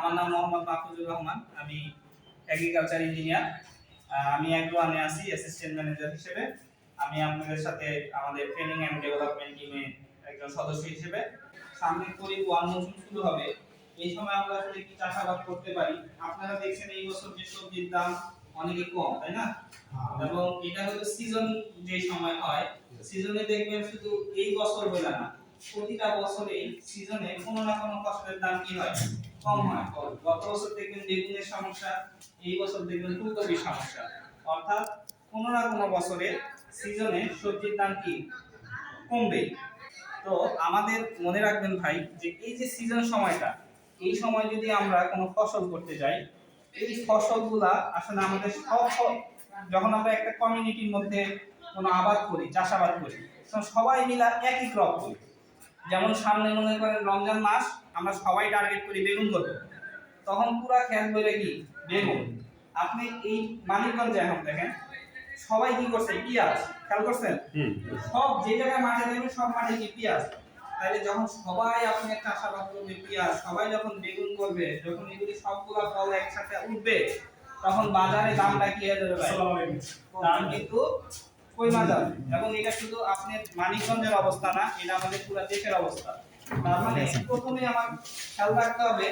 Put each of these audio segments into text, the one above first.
আমার নাম মোহাম্মদ মাহফুজুর রহমান আমি এগ্রিকালচার ইঞ্জিনিয়ার আমি অ্যাগ্রোয়ানে আছি অ্যাসিস্ট্যান্ট ম্যানেজার হিসেবে। আমি আপনাদের সাথে আমাদের ট্রেনিং অ্যান্ড ডেভেলপমেন্ট টিমে একজন সদস্য হিসেবে। সামনে খরিফ ওয়ান মৌসুম শুরু হবে। এই সময় আমরা আসলে কি চাষাবাদ করতে পারি? আপনারা দেখছেন এই বছর যে সবজির দাম অনেকই কম তাই না? এবং এটা হলো সিজন যে সময় হয় সিজনে দেখবেন শুধু এই বছর বলে না প্রতিটা বছরে সিজনে কোনো না কোনো ফসলের দাম কি হয়? কম হয় কম। গত বছর দেখবেন বেগুনের সমস্যা, এই বছর দেখবেন ফুলকপির সমস্যা অর্থাৎ কোনো না কোনো বছরে সিজনে সবজির দাম কি কমবে তো আমাদের মনে রাখবেন ভাই যে এই যে সিজন সময়টা, এই সময় যদি আমরা কোনো ফসল করতে যাই, এই ফসলগুলা আসলে আমাদের সব যখন আমরা একটা কমিউনিটির মধ্যে কোনো আবাদ করি, চাষাবাদ করি, তখন সবাই মিলা একই ক্রপ করি যেমন সামনে মনে করেন রমজান মাস আমরা সবাই টার্গেট করি বেগুন করব। তখন পুরা খেয়াল করে কি? বেগুন। আপনি এই মানিকগঞ্জে এখন দেখেন সবাই কি করছে? পিঁয়াজ। খেয়াল করছেন? সব যে জায়গায় মাঠে দেবে সব মাঠে কি পেঁয়াজ? তাহলে যখন সবাই আপনি একটা আশাবাদ করবে পেঁয়াজ। সবাই যখন বেগুন করবে যখন এগুলি সবগুলা ফল একসাথে উঠবে তখন বাজারে দামটা কি হয়ে যাবে দাম কিন্তু কইমা যাবে এবং এটা শুধু আপনি মানিকগঞ্জের অবস্থা না এটা আমাদের পুরো দেশের অবস্থা। মানে প্রথমে আমার খেয়াল রাখতে হবে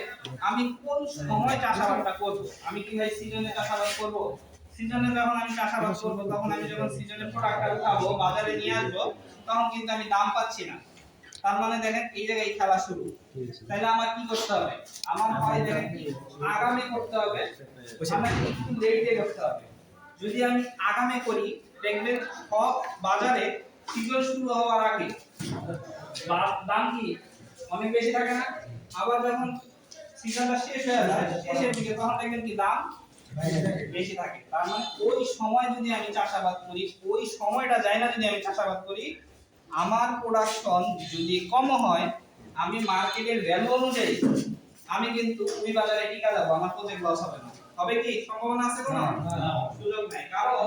আমি কোন সময় চাষাবাদটা করব? আমি কি ভাই সিজনে চাষাবাদ করব? সিজনে যখন আমি চাষাবাদ করব তখন আমি যখন সিজনে প্রোডাক্টটা উঠাবো বাজারে নিয়ে আসব তখন কিন্তু আমি দাম পাচ্ছি না। তার মানে দেখেন এই জায়গায় খেলা শুরু। তাহলে আমার কি করতে হবে? আমার হয় দেখেন কি আগামী করতে হবে আমার একটু লেটে করতে হবে। যদি আমি আগামী করি দেখবেন সব বাজারে সিজন শুরু হওয়ার আগে দাম কি? অনেক বেশি থাকে না। আবার যখন সিজনটা শেষ হয়ে যায় শেষের দিকে তখন দেখবেন কি দাম বেশি থাকে। তার মানে ওই সময় যদি আমি চাষাবাদ করি ওই সময়টা যায় না যদি আমি চাষাবাদ করি আমার প্রোডাকশন যদি কম হয় আমি মার্কেটের ভ্যালু অনুযায়ী আমি কিন্তু ওই বাজারে টিকা যাব আমার প্রজেক্ট লস হবে না। হবে কি? সম্ভাবনা আছে কোনো? সুযোগ নাই। কারণ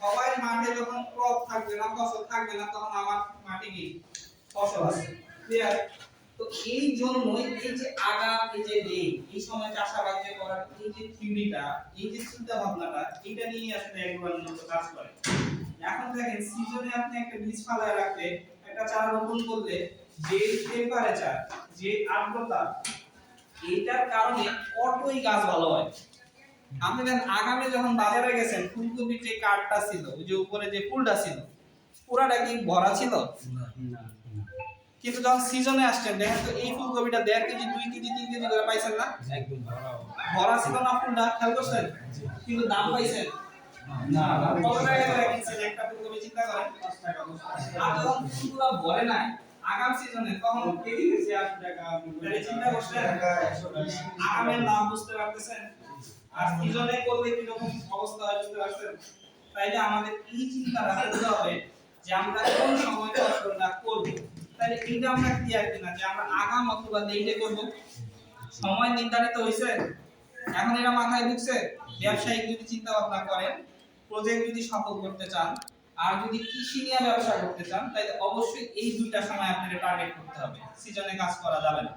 সবাই মাঠে যখন ক্রপ থাকবে না ফসল থাকবে না তখন আমার মাঠে কি? ফসল আছে। ক্লিয়ার তো এই জন্যই এই যে আগা এই যে রে এই সময় চাষাবাদ যে করার এই যে থিওরিটা এই যে চিন্তা ভাবনাটা এটা নিয়ে আসলে একবার মূলত কাজ করে। এখন দেখেন সিজনে আপনি একটা বীজ ফালায় রাখলে, একটা চারা রোপণ করলে, যে টেম্পারেচার যে আর্দ্রতা, এইটার কারণে অটোই গাছ ভালো হয়। আপনি দেখেন, আগামী যখন বাজারে গেছেন, ফুলকপির যে কার্ডটা ছিল, ওই যে উপরে যে ফুলটা ছিল, পুরাটা কি ভরা ছিল? কিন্তু যখন সিজনে আসছেন দেখেন তো এই ফুলকপিটা দেড় কেজি দুই কেজি তিন কেজি করে পাইছেন না? ভরা ছিল না ফুলটা? খেয়াল করছেন? কিন্তু দাম পাইছেন। কত টাকা করে কিনছেন? একটা ফুলকপি চিন্তা করেন। আর যখন ফুলগুলো ভরে নাই আগাম সিজনে তখন কেজি দিয়েছে আশি টাকা চিন্তা করছেন? আগামের দাম বুঝতে পারতেছেন? আর সিজনে করলে কীরকম অবস্থা হয় বুঝতে পারছেন? তাইলে আমাদের এই চিন্তাটা করতে হবে যে আমরা কোন সময় ফসলটা তাহলে এইটা আমরা ক্লিয়ার কিনা যে আমরা আগাম অথবা লেটে করব? সময় নির্ধারিত হয়েছে এখন এটা মাথায় ঢুকছে? ব্যবসায়িক যদি চিন্তা ভাবনা করেন প্রজেক্ট যদি সফল করতে চান, আর যদি কৃষি নিয়ে ব্যবসা করতে চান, তাহলে অবশ্যই এই দুইটা সময় আপনাকে টার্গেট করতে হবে। সিজনে কাজ করা যাবে না।